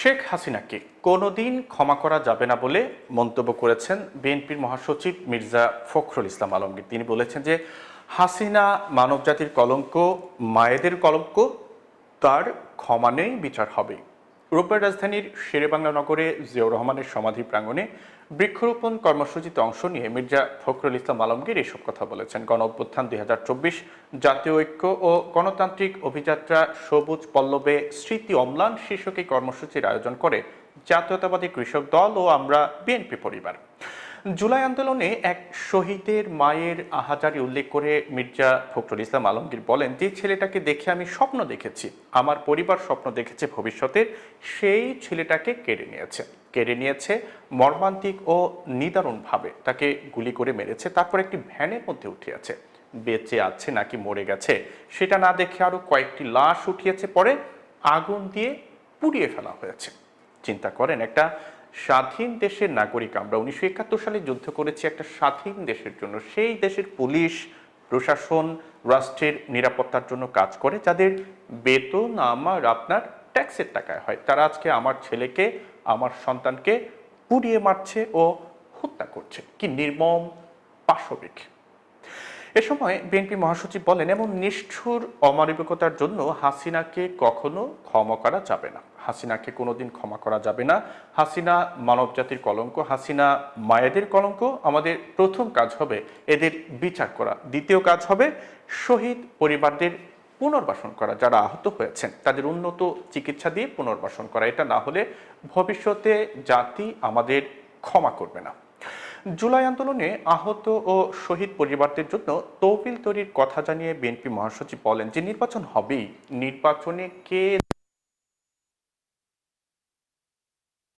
শেখ হাসিনাকে কোনোদিন ক্ষমা করা যাবে না বলে মন্তব্য করেছেন বিএনপির মহাসচিব মির্জা ফখরুল ইসলাম আলমগীর। তিনি বলেছেন যে, হাসিনা মানবজাতির কলঙ্ক, মায়েদের কলঙ্ক, তার ক্ষমা নেই, বিচার হবে। রোববার রাজধানীর শেরেবাংলা নগরে জিয়াউর রহমানের সমাধি প্রাঙ্গণে বৃক্ষরোপণ কর্মসূচিতে অংশ নিয়ে মির্জা ফখরুল ইসলাম আলমগীর এসব কথা বলেছেন। গণ অভ্যুত্থান দুই জাতীয় ঐক্য ও গণতান্ত্রিক অভিযাত্রা সবুজ পল্লবে স্মৃতি অম্লান শীর্ষক এই কর্মসূচির আয়োজন করে জাতীয়তাবাদী কৃষক দল ও আমরা বিএনপি পরিবার। জুলাই আন্দোলনে এক শহীদের মায়ের আহাজারি উল্লেখ করে মির্জা ফখরুল ইসলাম আলমগীর বলেন, যে ছেলেটাকে দেখে আমি স্বপ্ন দেখেছি, আমার পরিবার স্বপ্ন দেখেছে ভবিষ্যতের, সেই ছেলেটাকে কেড়ে নিয়েছে। কেড়ে নিয়েছে মর্মান্তিক ও নিদারুণভাবে, তাকে গুলি করে মেরেছে, তারপর একটি ভ্যানের মধ্যে উঠিয়েছে। বেঁচে আছে নাকি মরে গেছে, সেটা না দেখে আরও কয়েকটি লাশ উঠিয়েছে, পরে আগুন দিয়ে পুড়িয়ে ফেলা হয়েছে। চিন্তা করেন একটা স্বাধীন দেশের নাগরিক আমরা। উনিশশো একাত্তর সালে যুদ্ধ করেছি একটা স্বাধীন দেশের জন্য। সেই দেশের পুলিশ, প্রশাসন, রাষ্ট্রের নিরাপত্তার জন্য কাজ করে, যাদের বেতন আমার, আপনার ট্যাক্সের টাকায় হয়। তারা আজকে আমার ছেলেকে, আমার সন্তানকে পুড়িয়ে মারছে ও হত্যা করছে। কি নির্মম পাশবিক। এ সময় বিএনপি মহাসচিব বলেন, এমন নিষ্ঠুর অমানবিকতার জন্য হাসিনাকে কখনো ক্ষমা করা যাবে না। হাসিনাকে কোনোদিন ক্ষমা করা যাবে না। হাসিনা মানবজাতির কলঙ্ক, হাসিনা মায়েদের কলঙ্ক। আমাদের প্রথম কাজ হবে এদের বিচার করা। দ্বিতীয় কাজ হবে শহীদ পরিবারদের পুনর্বাসন করা, যারা আহত হয়েছেন। তাদের উন্নত চিকিৎসা দিয়ে পুনর্বাসন করা। এটা না হলে ভবিষ্যতে জাতি আমাদের ক্ষমা করবে না। জুলাই আন্দোলনে আহত ও শহীদ পরিবারদের জন্য তহবিল তৈরির কথা জানিয়ে বিএনপি মহাসচিব বলেন যে নির্বাচন হবেই। নির্বাচনে কে